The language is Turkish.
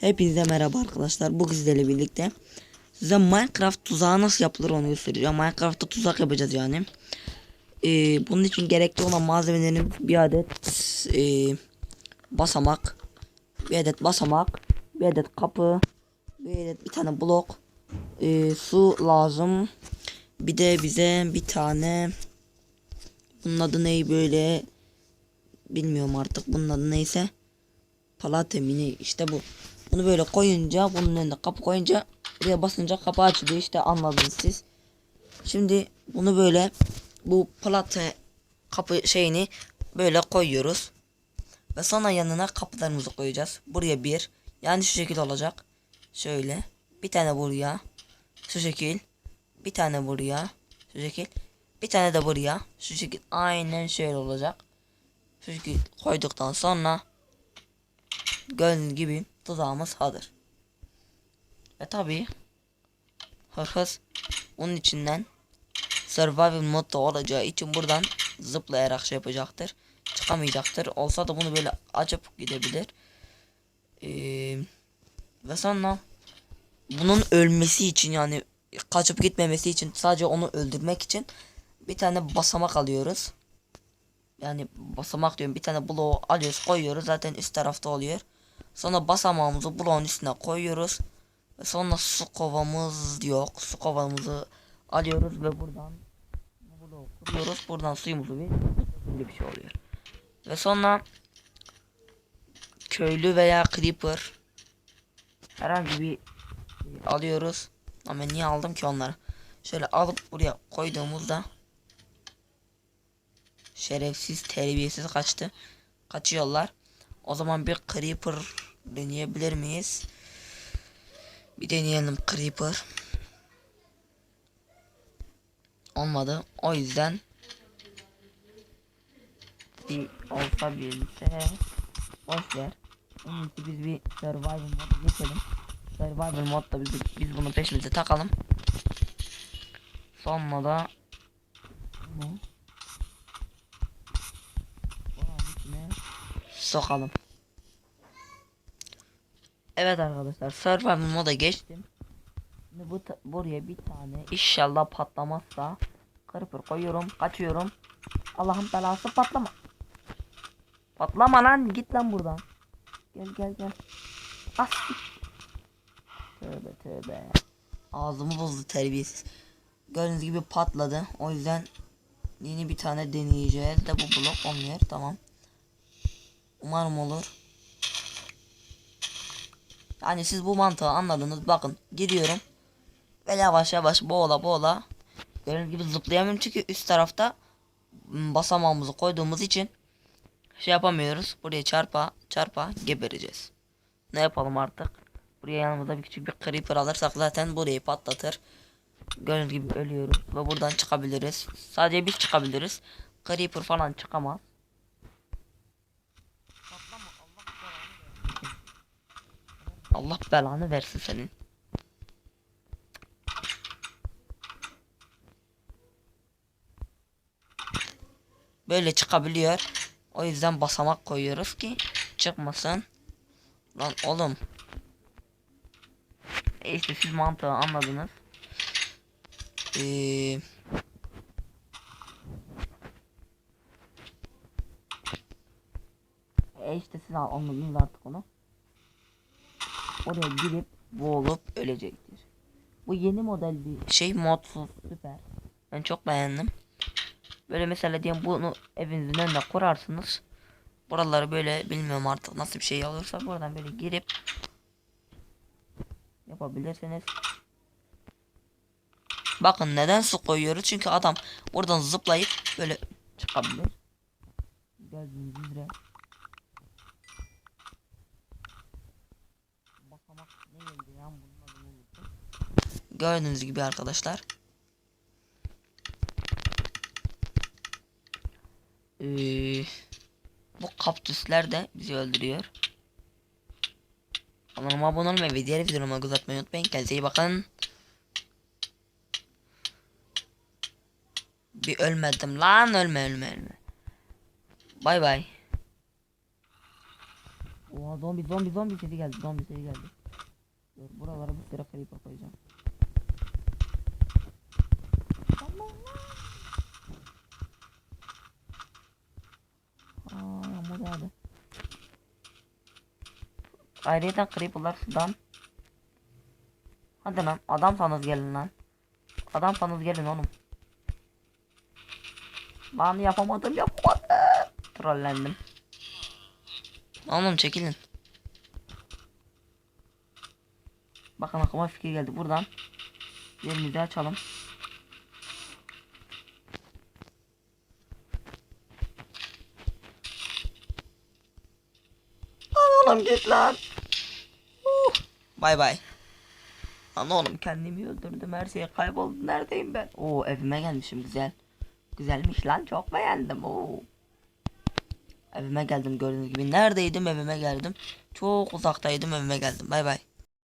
Hepinize merhaba arkadaşlar. Bu sizlerle birlikte size Minecraft tuzağı nasıl yapılır onu göstereceğim. Minecraft'ta tuzak yapacağız yani. Ee, bunun için gerekli olan malzemelerin bir adet e, basamak, bir adet basamak, bir adet kapı, bir adet bir tane blok, e, su lazım. Bir de bize bir tane bunun adı ne böyle bilmiyorum artık bunun adı neyse. Palatemini işte bu. Bunu böyle koyunca bunun önüne kapı koyunca buraya basınca kapı açılıyor işte anladınız siz. Şimdi bunu böyle bu plate kapı şeyini böyle koyuyoruz. Ve sonra yanına kapılarımızı koyacağız. Buraya bir. Yani şu şekil olacak. Şöyle. Bir tane buraya. Şu şekil. Bir tane buraya. Şu şekil. Bir tane de buraya. Şu şekil. Aynen şöyle olacak. Şu şekil koyduktan sonra gördüğünüz gibi tuzağımız hazır. Ve tabi hırhız onun içinden survival modda olacağı için buradan zıplayarak şey yapacaktır. Çıkamayacaktır. Olsa da bunu böyle açıp gidebilir. Ee, ve sonra bunun ölmesi için yani kaçıp gitmemesi için sadece onu öldürmek için bir tane basamak alıyoruz. Yani basamak diyorum bir tane bloğu alıyoruz koyuyoruz zaten üst tarafta oluyor. Sonra basamağımızı bloğun üstüne koyuyoruz. Ve sonra su kovamız yok. Su kovamızı alıyoruz ve buradan bu bloğu kuruyoruz. Buradan suyumuzu bir bir şey oluyor. Ve sonra köylü veya creeper herhangi bir alıyoruz. Ama niye aldım ki onları? Şöyle alıp buraya koyduğumuzda şerefsiz terbiyesiz kaçtı. Kaçıyorlar. O zaman bir creeper deneyebilir miyiz? Bir deneyelim creeper. Olmadı. O yüzden bir olsa bilse boş ver. Onun için biz bir survival modu geçelim. Survival modda biz, biz bunu peşimize takalım. Sonra da içine sokalım. Evet arkadaşlar survival moda geçtim. Bu buraya bir tane inşallah patlamazsa kırpır koyuyorum kaçıyorum. Allah'ın belası patlama. Patlama lan git lan buradan. Gel gel gel. As. Tövbe tövbe. Ağzımı bozdu terbiyesiz. Gördüğünüz gibi patladı. O yüzden yeni bir tane deneyeceğiz de bu blok olmuyor. Tamam. Umarım olur. Yani siz bu mantığı anladınız. Bakın gidiyorum. Ve yavaş yavaş boğula boğula. Gördüğünüz gibi zıplayamıyorum çünkü üst tarafta basamağımızı koyduğumuz için şey yapamıyoruz. Buraya çarpa çarpa gebereceğiz. Ne yapalım artık? Buraya yanımıza bir küçük bir creeper alırsak zaten burayı patlatır. Gördüğünüz gibi ölüyoruz ve buradan çıkabiliriz. Sadece biz çıkabiliriz. Creeper falan çıkamaz. Allah belanı versin senin. Böyle çıkabiliyor. O yüzden basamak koyuyoruz ki çıkmasın. Lan oğlum. E siz mantığı anladınız. Ee, e işte siz anladınız artık onu. Oraya girip boğulup ölecektir. Bu yeni model bir şey modsuz süper. Ben çok beğendim. Böyle mesela diyelim bunu evinizin önüne kurarsınız. Buraları böyle bilmiyorum artık nasıl bir şey olursa buradan böyle girip yapabilirsiniz. Bakın neden su koyuyoruz? Çünkü adam buradan zıplayıp böyle çıkabilir. Gördüğünüz üzere. Gördüğünüz gibi arkadaşlar. Ee, bu kaktüsler de bizi öldürüyor. Kanalıma abone olmayı ve diğer videolarıma göz atmayı unutmayın. Kendinize iyi bakın. Bir ölmedim lan ölme ölme ölme. Bay bay. Oha zombi zombi zombi sesi geldi zombi sesi geldi. Dur buralara bir sıra creeper koyacağım. Aa yağmur yağdı. Ayrıca creeperlar sudan. Hadi lan adam sanız gelin lan. Adam sanız gelin oğlum. Lan yapamadım yapamadım. Trollendim. Oğlum çekilin. Bakın aklıma fikir geldi. Buradan yerimizi açalım. Lan oğlum git lan. Uh, Bay bay. Lan oğlum kendimi öldürdüm. Her şey kayboldu. Neredeyim ben? Oo evime gelmişim güzel. Güzelmiş lan çok beğendim. Oo. Evime geldim gördüğünüz gibi. Neredeydim evime geldim. Çok uzaktaydım evime geldim. Bay bay.